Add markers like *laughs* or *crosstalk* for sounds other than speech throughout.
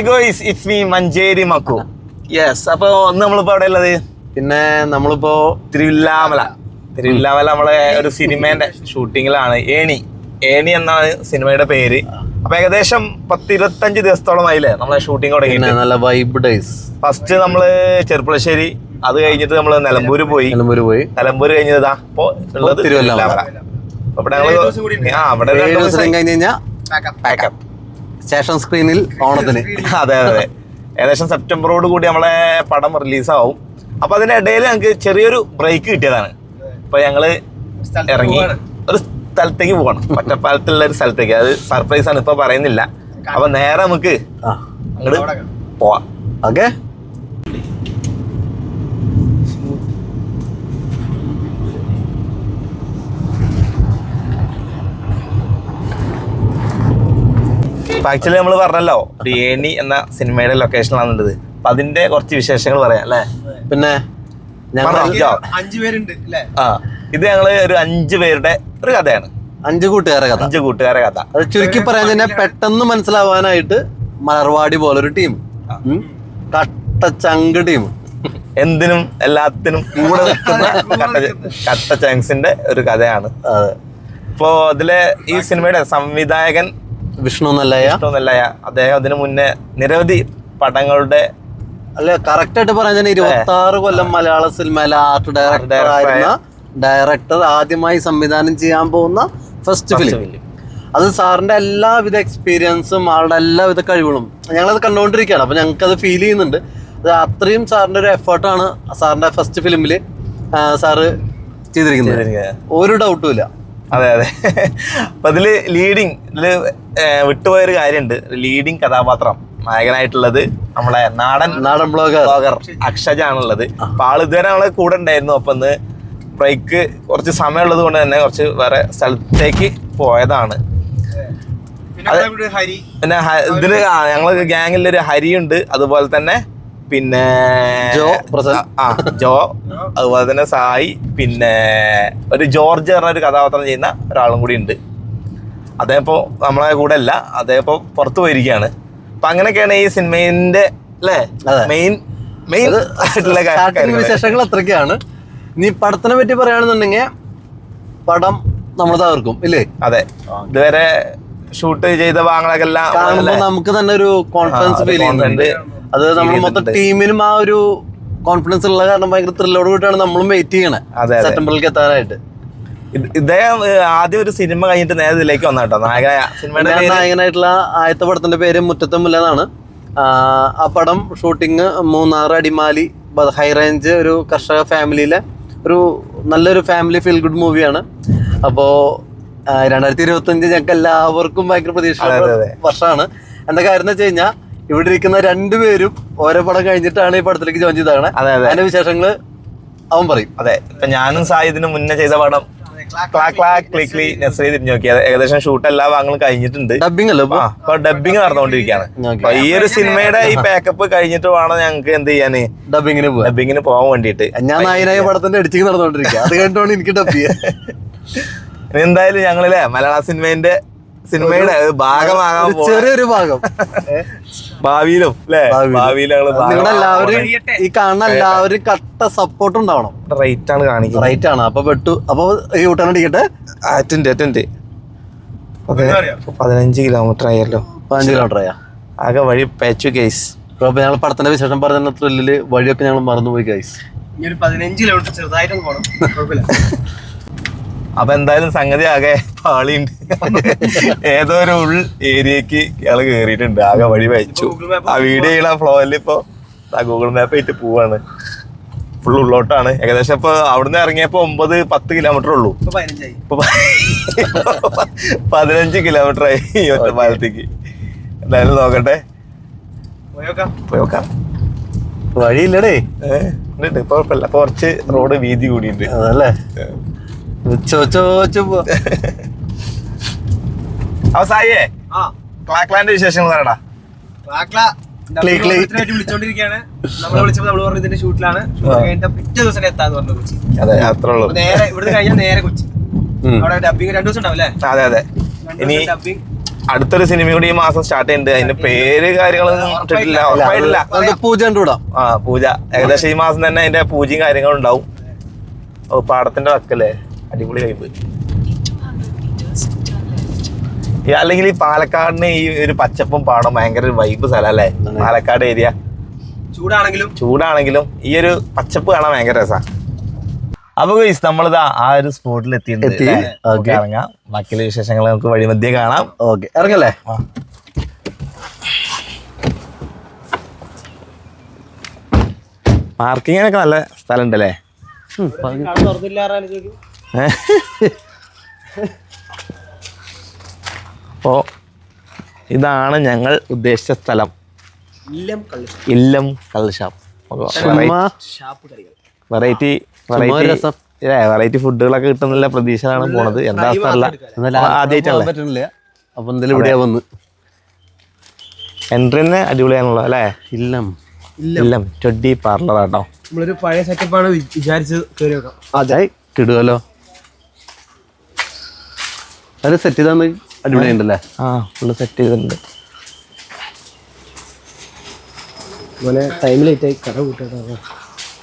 Hi guys it's me Manjeri Makku. Yes അപ്പൊ ഒന്ന് അവിടെ ഉള്ളത്? പിന്നെ നമ്മളിപ്പോ തിരുവില്ലാമല. തിരുവില്ലാമല നമ്മളെ ഒരു സിനിമേന്റെ ഷൂട്ടിങ്ങിലാണ്. ഏണി. ഏണി എന്നാണ് സിനിമയുടെ പേര്. അപ്പൊ ഏകദേശം പത്ത് ഇരുപത്തഞ്ച് ദിവസത്തോളം ആയില്ലേ നമ്മളെ ഷൂട്ടിംഗ് തുടങ്ങി നല്ല വൈബ് ഡേയ്സ് ഫസ്റ്റ് നമ്മൾ ചെറുപ്പളശ്ശേരി അത് കഴിഞ്ഞിട്ട് നമ്മൾ നിലമ്പൂര് പോയി. നിലമ്പൂര് പോയി. നിലമ്പൂര് കഴിഞ്ഞതാ ഇപ്പൊ ഉള്ളത് തിരുവല്ലാമല. അവിടെ അപ്പൊ ഞങ്ങൾ ആ അവിടെ കഴിഞ്ഞ് കഴിഞ്ഞാൽ സ്റ്റേഷൻ സ്ക്രീനിൽ ഓണത്തിന്. അതെ അതെ. ഏകദേശം സെപ്റ്റംബറോട് കൂടി നമ്മളെ പടം റിലീസാവും. അപ്പൊ അതിന്റെ ഇടയിൽ ഞങ്ങൾക്ക് ചെറിയൊരു ബ്രേക്ക് കിട്ടിയതാണ്. അപ്പൊ ഞങ്ങൾ ഇറങ്ങി ഒരു സ്ഥലത്തേക്ക് പോകണം ഒറ്റപ്പാലത്തുള്ള ഒരു സ്ഥലത്തേക്ക്. അത് സർപ്രൈസ് ആണ് ഇപ്പൊ പറയുന്നില്ല. അപ്പൊ നേരെ നമുക്ക് അങ്ങോട്ട് പോവാം. ഓക്കെ ആക്ച്വലി നമ്മൾ പറഞ്ഞല്ലോ ഡിയേണി എന്ന സിനിമയുടെ ലൊക്കേഷനിലാണുള്ളത് അപ്പൊ അതിന്റെ കുറച്ച് വിശേഷങ്ങൾ പറയാം അല്ലേ? പിന്നെ അഞ്ചുപേരുണ്ട് ആ ഇത് ഞങ്ങൾ ഒരു അഞ്ചു പേരുടെ ഒരു കഥയാണ്. അഞ്ച് കൂട്ടുകാരെ കഥ. അഞ്ച് കൂട്ടുകാരെ കഥ. അത് ചുരുക്കി പറയാൻ തന്നെ പെട്ടെന്ന് മനസ്സിലാവാനായിട്ട് മലർവാടി പോലൊരു ടീം കട്ട ചങ്ക് ടീം എന്തിനും എല്ലാത്തിനും കൂടെ നിൽക്കുന്ന കട്ട ചങ്സിന്റെ ഒരു കഥയാണ്. അതെ. ഇപ്പോ അതിലെ ഈ സിനിമയുടെ സംവിധായകൻ വിഷ്ണു നല്ലയ ഇഷ്ടമൊന്നല്ല അദ്ദേഹം അതിനു മുന്നേ നിരവധി പടങ്ങളുടെ അല്ല കറക്റ്റ് ആയിട്ട് തന്നെ ഇരുപത്തി ആറ് കൊല്ലം മലയാള സിനിമയിലെ ആർട്ട് ഡയറക്ടർ ആയിരുന്ന ഡയറക്ടർ ആദ്യമായി സംവിധാനം ചെയ്യാൻ പോകുന്ന ഫസ്റ്റ് ഫിലിം അത് സാറിന്റെ എല്ലാവിധ എക്സ്പീരിയൻസും ആളുടെ എല്ലാവിധ കഴിവുകളും ഞങ്ങളത് കണ്ടുകൊണ്ടിരിക്കുകയാണ്. അപ്പൊ ഞങ്ങൾക്ക് അത് ഫീൽ ചെയ്യുന്നുണ്ട്. അത് അത്രയും സാറിന്റെ ഒരു എഫേർട്ടാണ് സാറിന്റെ ഫസ്റ്റ് ഫിലിമിൽ സാറ് ചെയ്തിരിക്കുന്നത്. ഒരു ഡൗട്ടും ഇല്ല. അതെ അതെ. അപ്പൊ ഇതിൽ ലീഡിങ് ഇതിൽ വിട്ടുപോയൊരു കാര്യമുണ്ട് ലീഡിങ് കഥാപാത്രം നായകനായിട്ടുള്ളത് നമ്മളെ നാടൻ നാടൻ ബ്ലോഗർ. ബ്ലോഗർ അക്ഷജ ആണുള്ളത് അപ്പൊ ആൾ ഇതുവരെ നമ്മളെ കൂടെ ഉണ്ടായിരുന്നു. അപ്പൊ ഇന്ന് ബ്രേക്ക് കുറച്ച് സമയമുള്ളത് കൊണ്ട് തന്നെ കുറച്ച് വേറെ സ്ഥലത്തേക്ക് പോയതാണ്. പിന്നെ അവിടെ ഇവിടെ ഹരി? പിന്നെ ഹ- ഇതിൽ ആ, ഗ്യാങ്ങിലൊരു ഗ്യാങ്ങിൽ ഒരു ഹരിയുണ്ട്. അതുപോലെ തന്നെ പിന്നെ ജോ. ആ ജോ. അതുപോലെ തന്നെ സായി പിന്നെ ഒരു ജോർജ് പറഞ്ഞ ഒരു കഥാപാത്രം ചെയ്യുന്ന ഒരാളും കൂടി ഉണ്ട്. അദ്ദേഹം ഇപ്പോ നമ്മളെ കൂടെ അല്ല ഇപ്പോ പുറത്തു പോയിരിക്കുകയാണ്. അപ്പൊ അങ്ങനെയൊക്കെയാണ് ഈ സിനിമേന്റെ അല്ലേ? മെയിൻ മെയിൻ ആയിട്ടുള്ള. വിശേഷങ്ങൾ അത്രയ്ക്കാണ്. നീ പടത്തിനെ പറ്റി പറയുകയാണെന്നുണ്ടെങ്കിൽ പടം നമ്മൾ തകർക്കും ഇല്ലേ? അതെ. ഇതുവരെ ഷൂട്ട് ചെയ്ത ഭാഗങ്ങളൊക്കെ എല്ലാം നമുക്ക് തന്നെ ഒരു കോൺഫിഡൻസ് ഫീൽ ചെയ്യുന്നുണ്ട്. അത് നമ്മൾ മൊത്തം ടീമിനും ആ ഒരു കോൺഫിഡൻസ് ഉള്ള കാരണം ഭയങ്കര ത്രില്ലോട് കൂടിയാണ് നമ്മളും വെയിറ്റ് ചെയ്യണേ. സെപ്റ്റംബറിലേക്ക് എത്താനായിട്ട്. ഇദ്ദേഹം ആദ്യം ഒരു സിനിമ കഴിഞ്ഞിട്ട് നേരെ ഇതിലേക്ക് വന്ന കേട്ടോ. നായക സിനിമയുടെ നായകനായിട്ടുള്ള ആദ്യത്തെ പടത്തിന്റെ പേര് എന്നാണ് ആ, പടം shooting Munnar Adimali high range ഒരു കർഷക ഫാമിലിയിലെ ഒരു നല്ലൊരു ഫാമിലി ഫീൽ ഗുഡ് മൂവിയാണ് അപ്പോൾ രണ്ടായിരത്തി ഇരുപത്തി അഞ്ച് ഞങ്ങൾക്ക് എല്ലാവർക്കും ഭയങ്കര പ്രതീക്ഷ. വർഷമാണ്. എന്താ കാര്യം എന്ന് വെച്ച് കഴിഞ്ഞാൽ ഇവിടെ ഇരിക്കുന്ന രണ്ടുപേരും ഓരോ പടം കഴിഞ്ഞിട്ടാണ് ഈ പടത്തിലേക്ക് ജോയിൻ ചെയ്താണ് അതെ, അതെ. അതിന്റെ വിശേഷങ്ങൾ അവൻ പറയും. അതെ ഇപ്പൊ ഞാനും സായി ഇതിന് മുന്നേ ചെയ്ത പടം ക്ലാ ക്ലാ ക്ലിക്ലി നെസറി തിരിഞ്ഞു നോക്കി. ഏകദേശം ഷൂട്ട് എല്ലാ ഭാഗങ്ങളും കഴിഞ്ഞിട്ടുണ്ട്. ഡബിങ് അല്ലേ ഇപ്പൊ? ഡബിംഗ് ഡബിങ് നടന്നുകൊണ്ടിരിക്കുകയാണ്. അപ്പൊ ഈ ഒരു സിനിമയുടെ ഈ പാക്കപ്പ് കഴിഞ്ഞിട്ട് വേണം ഞങ്ങൾക്ക് എന്ത് ചെയ്യാന് ഡബിങ്ങിന് പോവാ ഡബിങ്ങിന് പോകാൻ വേണ്ടിയിട്ട്. ഞാൻ നായനായ പടത്തിന്റെ അടിച്ചിങ് നടന്നുകൊണ്ടിരിക്കുക അത് കഴിഞ്ഞിട്ടാണ് എനിക്ക് ഡബ് ചെയ്യാൻ *laughs* എന്തായാലും ഞങ്ങളില്ലേ മലയാള സിനിമേന്റെ സിനിമയുടെ ഭാഗമാകാൻ ചെറിയൊരു ഭാഗം. ഭാവിയിലും അല്ലേ ഭാവിയിലും. ഭാവിയിൽ എല്ലാവരും ഈ കാണുന്ന എല്ലാവരും കട്ട സപ്പോർട്ട് ഉണ്ടാവണം. റൈറ്റ് ആണ് കാണിക്കുന്നത്. റൈറ്റ് ആണ്. അപ്പൊ വെട്ടു അപ്പൊ ഈ ഊട്ടൻ അടിക്കട്ടെ അറ്റൻഡ് അറ്റൻഡ് പതിനഞ്ച് കിലോമീറ്റർ ആയല്ലോ. പതിനഞ്ച് കിലോമീറ്റർ ആയാ? ആകെ വഴി പേച്ചു കേസ് അപ്പൊ ഞങ്ങൾ പടത്തിന്റെ വിശേഷം പറഞ്ഞ ത്രില്ലിൽ വഴിയൊക്കെ ഞങ്ങൾ മറന്നുപോയി ഗൈസ് ഇനി ഒരു പതിനഞ്ച് കിലോമീറ്റർ ചെറുതായിട്ടൊന്നും പോകണം കുഴപ്പമില്ല. *laughs* അപ്പൊ എന്തായാലും സംഗതി ആകെ പാളിയുണ്ട്. ഏതോ ഒരു ഉൾ ഏരിയക്ക് ഇയാൾ കേറിയിട്ടുണ്ട്. ആകെ വഴി വെച്ചു. ആ വീഡിയോ ചെയ്യണ ഫ്ലോയിൽ ഇപ്പൊ ഗൂഗിൾ മാപ്പ് ആയിട്ട് പോവാണ്. ഫുൾ ഉള്ളോട്ടാണ്. ഏകദേശം ഇപ്പൊ അവിടുന്ന് ഇറങ്ങിയപ്പോ ഒമ്പത് പത്ത് കിലോമീറ്റർ ഉള്ളൂ. ഇപ്പൊ ഇപ്പൊ പതിനഞ്ച് കിലോമീറ്റർ ആയി ഈ ഒറ്റപ്പാലത്തേക്ക് എന്തായാലും നോക്കട്ടെ. പോയോക്കാം. പോയി വഴിയില്ലടേ. ഏഹ് ഉണ്ട് ഇപ്പൊ കുഴപ്പമില്ല കുറച്ച് റോഡ് വീതി കൂടിയുണ്ട് അതല്ലേ? ചോച്ചു അവസായേ ആ ക്ലാക്ലാൻഡ് വിശേഷങ്ങൾ പറയടാ. ക്ലാക്ല. ക്ലീ, ക്ലീ. വിളിച്ചോണ്ടിരിക്കുകയാണ് നമ്മളെ വിളിച്ചപ്പോ നമ്മൾ പറഞ്ഞു ഇതിന്റെ ഷൂട്ടിലാണ്. പിറ്റേ ദിവസം എത്താന്ന് പറഞ്ഞു കൊച്ചി. അതെ അത്രേ ഉള്ളൂ. നേരെ ഇവിടുന്ന് കഴിഞ്ഞാൽ നേരെ കൊച്ചി. അവിടെ ഡബിങ് രണ്ടു ദിവസം ഉണ്ടാവും അല്ലേ അതെ. അതെ ഇനി അടുത്തൊരു സിനിമ കൂടി ഈ മാസം സ്റ്റാർട്ട് ചെയ്യുന്നുണ്ട്. അതിന്റെ പേര് കാര്യങ്ങളൊന്നും ഇട്ടിട്ടില്ല. ഉറപ്പായിട്ടില്ല. അത് പൂജ കണ്ടുവിടാം ആ പൂജ. ഏകദേശം ഈ മാസം തന്നെ അതിന്റെ പൂജയും കാര്യങ്ങളും ഉണ്ടാവും. ഓ പാടത്തിന്റെ വക്കല്ലേ? അടിപൊളി വൈബ് ഈ അല്ലെങ്കിൽ ഈ പാലക്കാടിന് ഈ ഒരു പച്ചപ്പും പാടം ഭയങ്കര ഒരു വൈബ് സ്ഥലം അല്ലേ? പാലക്കാട് ഏരിയ. ചൂടാണെങ്കിലും. ചൂടാണെങ്കിലും ഈ ഒരു പച്ചപ്പ് കാണാൻ ഭയങ്കര രസമാണ് അപ്പൊ ഗൈസ് നമ്മളിതാ ആ ഒരു സ്പോട്ടിൽ എത്തിയിട്ടുണ്ട്. ഇറങ്ങാം. ബാക്കിയുള്ള വിശേഷങ്ങൾ നമുക്ക് വഴിമധ്യേ കാണാം. ഓക്കെ. ഇറങ്ങല്ലേ? പാർക്കിങ്ങിനൊക്കെ നല്ല സ്ഥലം ഉണ്ടല്ലേ? അപ്പോ ഇതാണ് ഞങ്ങൾ ഉദ്ദേശിച്ച സ്ഥലം. ഇല്ലം കള്ളുഷാപ്പ്. വെറൈറ്റി രസം. വെറൈറ്റി ഫുഡുകളൊക്കെ കിട്ടുന്നില്ല പ്രതീക്ഷയിലാണ് പോണത്. എന്താ സ്ഥലമല്ല എന്നാലും ആദ്യമായിട്ടല്ലേ പറ്റുന്നില്ല അപ്പൊ എന്തായാലും ഇവിടെ വന്ന്. എൻട്രി തന്നെ അടിപൊളിയാണല്ലോ അല്ലേ? ഇല്ലം. ഇല്ലം. ചൊഡ്ഡി പാർലർ ആട്ടോ. നമ്മളൊരു പഴയ സെറ്റപ്പാണ് വിചാരിച്ച് കയറി വെക്കാം. അതെ. കിടുവല്ലോ. അത് സെറ്റ് ചെയ്താന്ന് അടിപൊളിയുണ്ടല്ലേ ആ. ഫുള്ള് സെറ്റ് ചെയ്തിട്ടുണ്ട്. ടൈം ലേറ്റ് ആയി കട കൂട്ടാ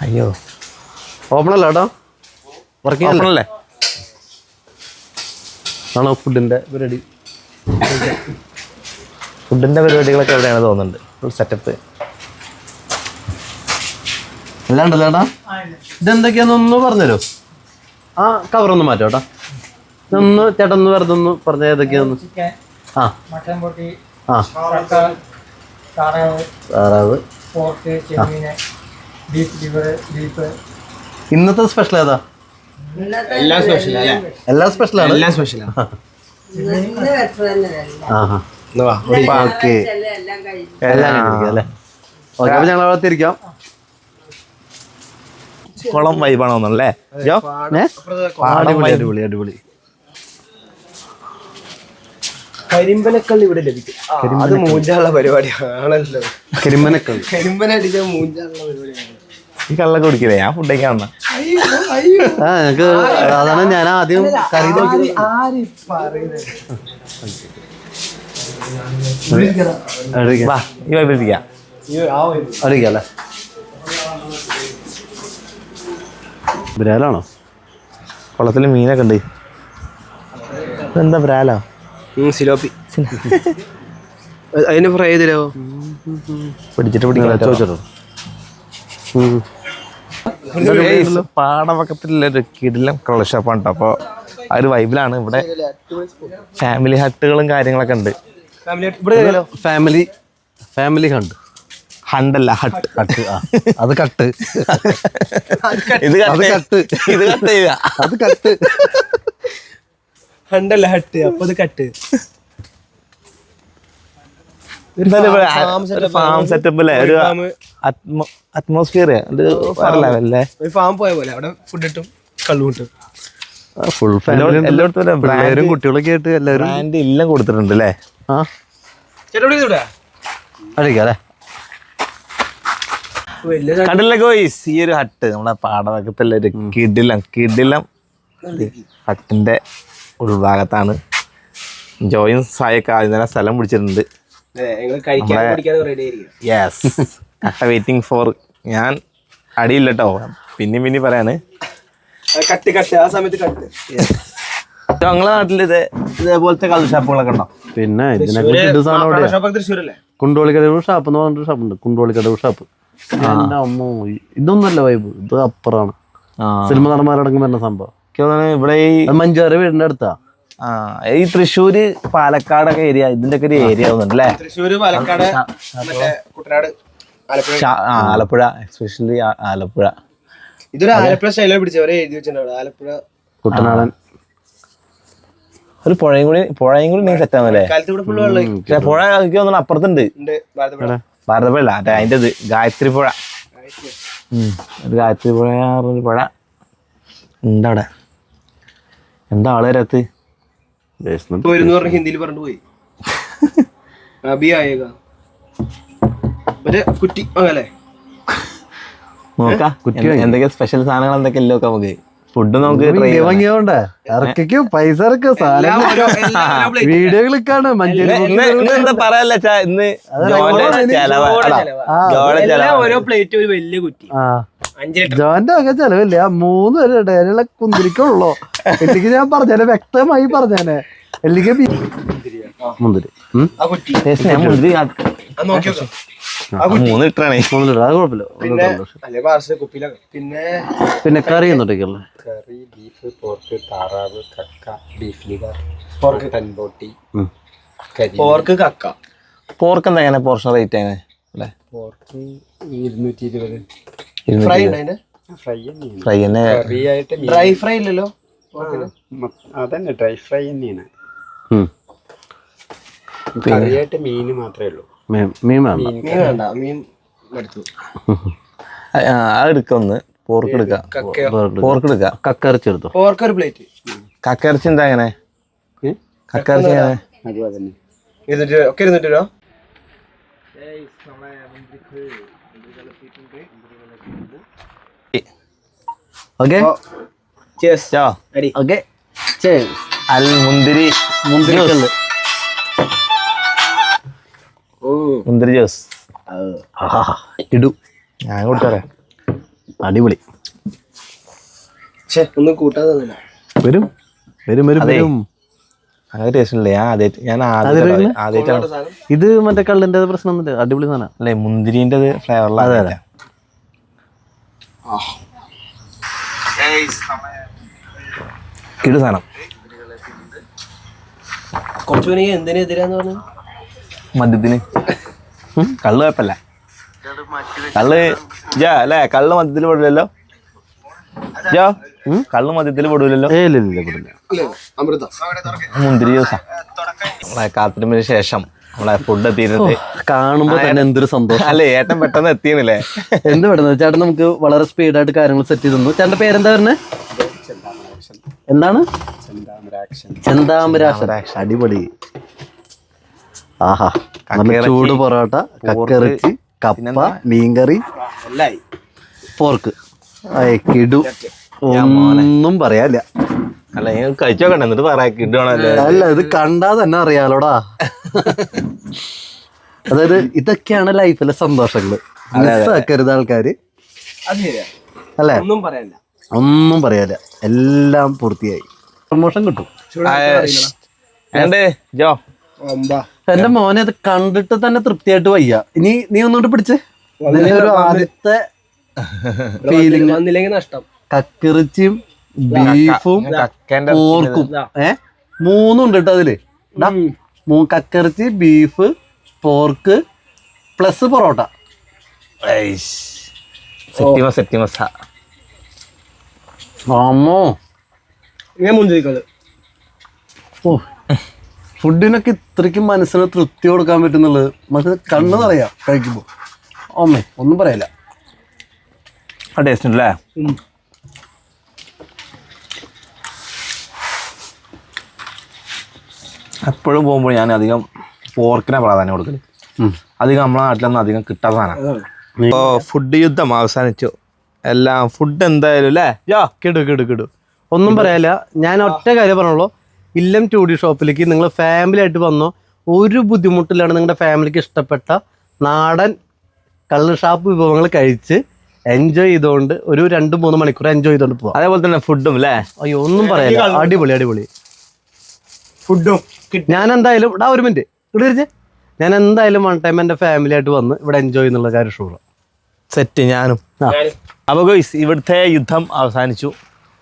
അയ്യോ. ഓപ്പൺ അല്ല കേട്ടോ? വർക്കിംഗ് അല്ലേ? ആണോ ഫുഡിന്റെ പരിപാടി? ഫുഡിന്റെ പരിപാടികളൊക്കെ എവിടെയാണ് തോന്നുന്നുണ്ട്. ഫുൾ സെറ്റപ്പ് എല്ലാം ഉണ്ടല്ലോ ചേട്ടാ ഇതെന്തൊക്കെയാന്ന് ഒന്ന് പറഞ്ഞുതരോ? ആ കവർ ഒന്ന് ഒന്ന് ചേട്ടൻ ഒന്ന് വെറുതെ ഒന്ന്. പറഞ്ഞ ഏതൊക്കെയാന്ന് ആ. മട്ടൻ പൊട്ടി ആ. താറാവ്. താറാവ് പോർക്ക് ചെമ്മീന് ബീഫ് ലിവർ ബീഫ് ഇന്നത്തെ സ്പെഷ്യൽ ഏതാ? എല്ലാം സ്പെഷ്യൽ എല്ലാം സ്പെഷ്യലാണ് എല്ലാം സ്പെഷ്യലാണ് ആഹാ. ഓക്കെ. എല്ലാം കഴിഞ്ഞു. എല്ലാം കഴിഞ്ഞിരിക്കും അല്ലേ? ഓക്കെ ഞങ്ങൾ അവിടെ തിരിക്കാം കുളം വൈബാണോന്നല്ലേ അടിപൊളി അടിപൊളി. കരിമ്പനക്കള്ളി ഇവിടെ ലഭിക്കും. അത് മൂഞ്ചാനുള്ള പരിപാടിയാണല്ലോ. കരിമ്പനൊക്കെ കരിമ്പന അടിച്ച മൂഞ്ചാനുള്ള പരിപാടിയാണ്. ഈ കള്ളൊക്കെ കുടിക്കില്ലേ? ഞാൻ ഫുഡ് കഴിക്കാൻ വന്ന ആ ഞങ്ങക്ക് അതാണ് ഞാൻ ആദ്യം കറി നോക്കി വാ ഈ അടിക്കാം. അല്ലേ ബ്രാലാണോ? കുളത്തിൽ മീനൊക്കെ ഉണ്ട്. എന്താ ബ്രാലോ? സിലോപ്പി. അതിന് ഫ്രൈ ചെയ്തില്ലോ പിടിച്ചിട്ട് പിടിക്കാൻ ഒരു കിടിലം കള്ള ഷോപ്പാണ് കേട്ടോ അപ്പോൾ ആ ഒരു വൈബിലാണ് ഇവിടെ ഫാമിലി ഹട്ടുകളും കാര്യങ്ങളൊക്കെ ഉണ്ട്. ഇവിടെ ഫാമിലി ഫാമിലി ഹണ്ട് ഹണ്ടല്ല ഹട്ട് കട്ട് ആ അത് കട്ട് *laughs* ഇത് കട്ട് കട്ട് ഇത് കട്ട് ചെയ്യുക. അത് കട്ട് ഹണ്ടല്ല ഹട്ട് അപ്പൊ അത് കട്ട് ഫാം സെറ്റപ്പ് അല്ലേ ഒരു അറ്റ്മോസ്ഫിയർ ഒരു വേറെ ലെവലല്ലേ ഒരു ഫാം പോയ പോലെ. അവിടെ ഫുഡ് കിട്ടും കള്ളു കിട്ടും. ഫുൾ ഫാമിലി എല്ലായിടത്തും ഒരു പിള്ളേരും കുട്ടികളൊക്കെ ആയിട്ട് എല്ലാവരും ബ്രാൻഡ് എല്ലാം കൊടുത്തിട്ടുണ്ട് അല്ലേ ആ. കണ്ടില്ലേ ഗോയ്സ് ഈ ഒരു ഹട്ട് നമ്മുടെ പാടവക്കത്തുള്ള ഒരു കിടിലം കിടിലം ഹട്ടിന്റെ ഉൾഭാഗത്താണ് ജോയും സായൊക്കെ ആദ്യം തന്നെ സ്ഥലം പിടിച്ചിട്ടുണ്ട്. യെസ് കട്ട വെയിറ്റിംഗ് ഫോർ ഞാൻ അടിയില്ലട്ടോ പിന്നെ പിന്നെ പറയാണ്. അത് കട്ട് കട്ട്. ആ സമയത്ത് കട്ട്. ഞങ്ങളെ നാട്ടിൽ ഇത് ഇതേപോലത്തെ കള്ള് ഷാപ്പുകളൊക്കെ ഉണ്ടോ? പിന്നെ ഇതിനെ ഷോപ്പ് കുണ്ടോളിക്കടവ് ഷാപ്പ് എന്ന് പറഞ്ഞൊരു ഷാപ്പ് ഉണ്ട്. കുണ്ടോളിക്കടവ് ഷാപ്പ് അമ്മോ ഇതൊന്നല്ല വൈബ് ഇത് അപ്പുറമാണ്. സിനിമ നടന്മാരടങ്ങും വരുന്ന സംഭവം. ഇവിടെ ഈ മഞ്ചാറ് വീടിന്റെ അടുത്താ. ആ ഈ തൃശ്ശൂര് പാലക്കാടൊക്കെ ഏരിയ ഇതിന്റെ ഒക്കെ ഒരു ഏരിയ ആവുന്നുണ്ട് അല്ലേ? തൃശ്ശൂര് പാലക്കാട് മറ്റേ കുട്ടനാട് ആലപ്പുഴ. ആ, ആലപ്പുഴ എസ്പെഷ്യലി ആലപ്പുഴ. ഇതൊരു ആലപ്പുഴ സ്റ്റൈലാണ് പിടിച്ചവരെ എഴുതി വെച്ചിട്ടുണ്ട് ആലപ്പുഴ. കുട്ടനാടൻ. ഒരു പുഴയും കൂടി പുഴയും കൂടി നിങ്ങൾ സെറ്റ് ആവുന്നല്ലേ പക്ഷെ പുഴ എനിക്ക് തോന്നുന്നു അപ്പുറത്തുണ്ട്. ഉണ്ട് ഭാരതപ്പുഴ. അല്ല അതിന്റെ ഇത് ഗായത്രി പുഴ. ഉം. ഒരു ഗായത്രി പുഴ ഒരു പുഴ. ഉണ്ട് അവിടെ എന്താ ആൾ വരാത്ത്? Basement. പോയിരുന്നു പറഞ്ഞ് ഹിന്ദിയിൽ പറഞ്ഞു പോയി. അബി ആയേക മറ്റേ കുറ്റി അങ്ങനെ നോക്കാം എന്തൊക്കെ സ്പെഷ്യൽ സാധനങ്ങൾ എന്തൊക്കെ നോക്കാം നമുക്ക്? ഫുഡ് നമുക്ക് try ഇറക്കും പൈസ ഇറക്കും സാധനം വീഡിയോ ക്ലിക്കാണ് എന്താ പറയല്ല ഇന്ന് ഓരോ പ്ലേറ്റ് ഒരു വലിയ കുറ്റി. അഞ്ച് ലിറ്റർ ജോന്റെ ഒക്കെ ചെലവില്ല. മൂന്ന് പേര് ഇടയിലുള്ള കുന്തിരിക്കുള്ളൂ. എനിക്ക് ഞാൻ പറഞ്ഞേനെ വ്യക്തമായി പറഞ്ഞേനെ. എനിക്ക് മുന്തിരി. മുന്തിരി ആ- അത് നോക്കി നോക്കാം ആ മൂന്ന് ലിറ്ററാണേ. മൂന്ന് ലിറ്റർ അത് കുഴപ്പമില്ല. പിന്നെ അല്ലെ പാർസൽ കുപ്പിയിലാണ്. പിന്നെ പിന്നെ കറി എന്തൊക്കെയുള്ള കറി ബീഫ് പോർക്ക് താറാവ് കക്ക ബീഫ് ലിവർ പോർക്ക്. കരി പോർക്ക് കക്ക. പോർക്ക് എന്താ എങ്ങനെ? പോർഷൻ റേറ്റ് ആണ് അല്ലേ? പോർക്ക് ഇരുന്നൂറ്റി ഇരുപത്. ഫ്രൈ ഫ്രൈ തന്നെ. ഡ്രൈ ഫ്രൈ ഇല്ലല്ലോ? അതന്നെ ഡ്രൈ ഫ്രൈ തന്നെയാണ്. കറിയായിട്ട് മീൻ മാത്രമേ ഉള്ളൂ. മീൻ മീൻ വേണ്ട. മീൻ വേണ്ട മീൻ എടുത്തു. ആ, അത് എടുക്കാം ഒന്ന്. പോർക്ക് എടുക്കാം. പോർക്ക് എടുക്കാം. കക്കറിച്ച് എടുത്തു? പോർക്ക് ഒരു പ്ലേറ്റ് കക്കയിറച്ചി എന്താ അങ്ങനെ ഏ? അങ്ങനെ ഒക്കെ ഇരുന്നിട്ട് രൂപ ഓക്കെ ഓക്കെ അൽ മുന്തിരി മുന്തിരിക്കല്ല് മുന്തിരി ജ്യൂസ്. ഇടു. ഞാൻ കൊടുത്തരാം. അടിപൊളി. ഒന്നും കൂട്ടാതെ വരും. വരും വരും വരും. അങ്ങനെ ടേസ്റ്റ് ഇല്ല. ഞാൻ ആദ്യമായിട്ട് ഞാൻ ആദ്യമായിട്ടാണ് ഇത് മറ്റേ കള്ളിന്റെ പ്രശ്നമൊന്നുമില്ല. അടിപൊളി സാധനം. അല്ലേ മുന്തിരിന്റെ അതെ കിടു സാധനം. കുറച്ചു എന്തിനെതിരാന്ന് പറഞ്ഞു? മദ്യത്തിന് കള്ള് കുഴപ്പമില്ല. കള്ള് ജാ അല്ലേ? കള്ള് മദ്യത്തിൽ പെടില്ലല്ലോ ജാ കള്ള് മദ്യത്തിൽ പെടൂലല്ലോ? ഏ ഇല്ല ഇല്ല ഇല്ല ഇല്ല അമൃത മുന്തിരി ദിവസം നമ്മളെ കാത്തിരിപ്പിന് ശേഷം നമ്മളെ ഫുഡ് എത്തിയിരുന്നത്. കാണുമ്പോ തന്നെ എന്തൊരു സന്തോഷം. അല്ലേ ഏട്ടൻ പെട്ടെന്ന് എത്തിയെന്നില്ലേ? എന്ത് പെട്ടെന്ന്? ചേട്ടൻ നമുക്ക് വളരെ സ്പീഡായിട്ട് കാര്യങ്ങൾ സെറ്റ് ചെയ്ത് തന്നു. ചേട്ടന്റെ പേരെന്താ പറഞ്ഞേ? എന്താണ്? അടിപൊളി. ആഹാ നല്ല ചൂട് പൊറോട്ട കക്കറിച്ചി കപ്പ മീൻകറി പോർക്ക്. കിടു. ഒന്നും പറയാല്ല അല്ല ഞാൻ കഴിച്ചോക്കണ്ട എന്നിട്ട് പറയാ കിടുവാണല്ലേ? അല്ല ഇത് കണ്ടാ തന്നെ അറിയാലോടാ. അതായത് ഇതൊക്കെയാണ് ലൈഫിലെ സന്തോഷങ്ങൾ. മിസ്സാക്കരുത് ആൾക്കാര്. അല്ലെ? ഒന്നും പറയാല്ല ഒന്നും പറയാല്ല എല്ലാം പൂർത്തിയായി. പ്രമോഷൻ കിട്ടും. ജോ. എന്റെ മോനെ അത് കണ്ടിട്ട് തന്നെ തൃപ്തിയായിട്ട് വയ്യ. ഇനി നീ ഒന്നുകൊണ്ട് പിടിച്ച്. ഒരു ആദ്യത്തെ ഫീലിംഗ് വന്നില്ലെങ്കിൽ നഷ്ടം. കക്കിറിച്ചിയും ബീഫും കക്കേന്റെ പോർക്കും. ഏ? മൂന്നും ഉണ്ട് കേട്ടോ അതിൽ കക്കിറച്ചി ബീഫ് പോർക്ക് പ്ലസ് പൊറോട്ട. അമ്മോ. ഞാൻ ഓ ഫുഡിനൊക്കെ ഇത്രയ്ക്കും മനസ്സിന് തൃപ്തി കൊടുക്കാൻ പറ്റുന്നുള്ളത് മനസ്സിന് കണ്ണ് നിറയാം കഴിക്കുമ്പോ. അമ്മേ ഒന്നും പറയല്ല. ആ ടേസ്റ്റ് ഉണ്ടല്ലേ? എപ്പോഴും പോകുമ്പോൾ ഞാൻ അധികം പോർക്കിനെ പ്രാധാന്യം കൊടുക്കൽ. അധികം നമ്മളെ നാട്ടിലൊന്നും അധികം കിട്ടാത്ത ഇപ്പോ ഫുഡ് യുദ്ധം അവസാനിച്ചു. എല്ലാം ഫുഡ് എന്തായാലും അല്ലേ? യാ കിടു കിടു കിടു. ഒന്നും പറയാല്ല. ഞാൻ ഒറ്റ കാര്യം പറഞ്ഞോളൂ. ഇല്ലം ടു ഡി ഷോപ്പിലേക്ക് നിങ്ങൾ ഫാമിലി ആയിട്ട് വന്നോ ഒരു ബുദ്ധിമുട്ടിലാണ് നിങ്ങളുടെ ഫാമിലിക്ക് ഇഷ്ടപ്പെട്ട നാടൻ കള്ള് ഷാപ്പ് വിഭവങ്ങൾ കഴിച്ച് എൻജോയ് ചെയ്തുകൊണ്ട് ഒരു രണ്ട് മൂന്ന് മണിക്കൂർ എൻജോയ് ചെയ്തുകൊണ്ട് പോവാം. അതേപോലെ തന്നെ ഫുഡും അല്ലേ അയ്യോ ഒന്നും പറയാനില്ല അടിപൊളി. അടിപൊളി ഫുഡും ഞാൻ എന്തായാലും ഇടാ ഒരു മിനിറ്റ് ഇവിടെ ഞാൻ എന്തായാലും വൺ ടൈം എന്റെ ഫാമിലി ആയിട്ട് വന്ന് ഇവിടെ എൻജോയ് ചെയ്യുന്നുള്ള കാര്യം ഷൂർ സെറ്റ് ഞാനും. അപ്പൊ അപ്പോൾ ഗോയ്സ് ഇവിടുത്തെ യുദ്ധം അവസാനിച്ചു.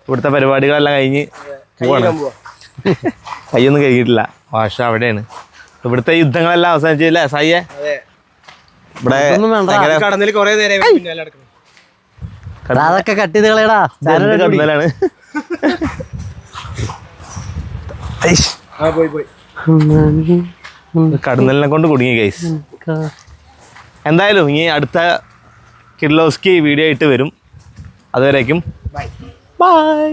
ഇവിടുത്തെ പരിപാടികളെല്ലാം കഴിഞ്ഞ് പോവാണ്. *laughs* കയ്യൊന്നും കഴുകിയിട്ടില്ല. വാഷ അവിടെയാണ്. ഇവിടുത്തെ യുദ്ധങ്ങളെല്ലാം അവസാനിച്ചില്ലേ സായിയെ? അതെ. ഇവിടെ കടന്നിൽ കൊറേ നേരം അതൊക്കെ കട്ട് ചെയ്ത് കളയടാ കടന്നലാണ്? കടന്നലിനെ കൊണ്ട് കുടുങ്ങി ഗൈസ് എന്തായാലും ഇനി അടുത്ത കിഡ്ലോസ്കി വീഡിയോ ആയിട്ട് വരും. അതുവരേക്കും. Bye bye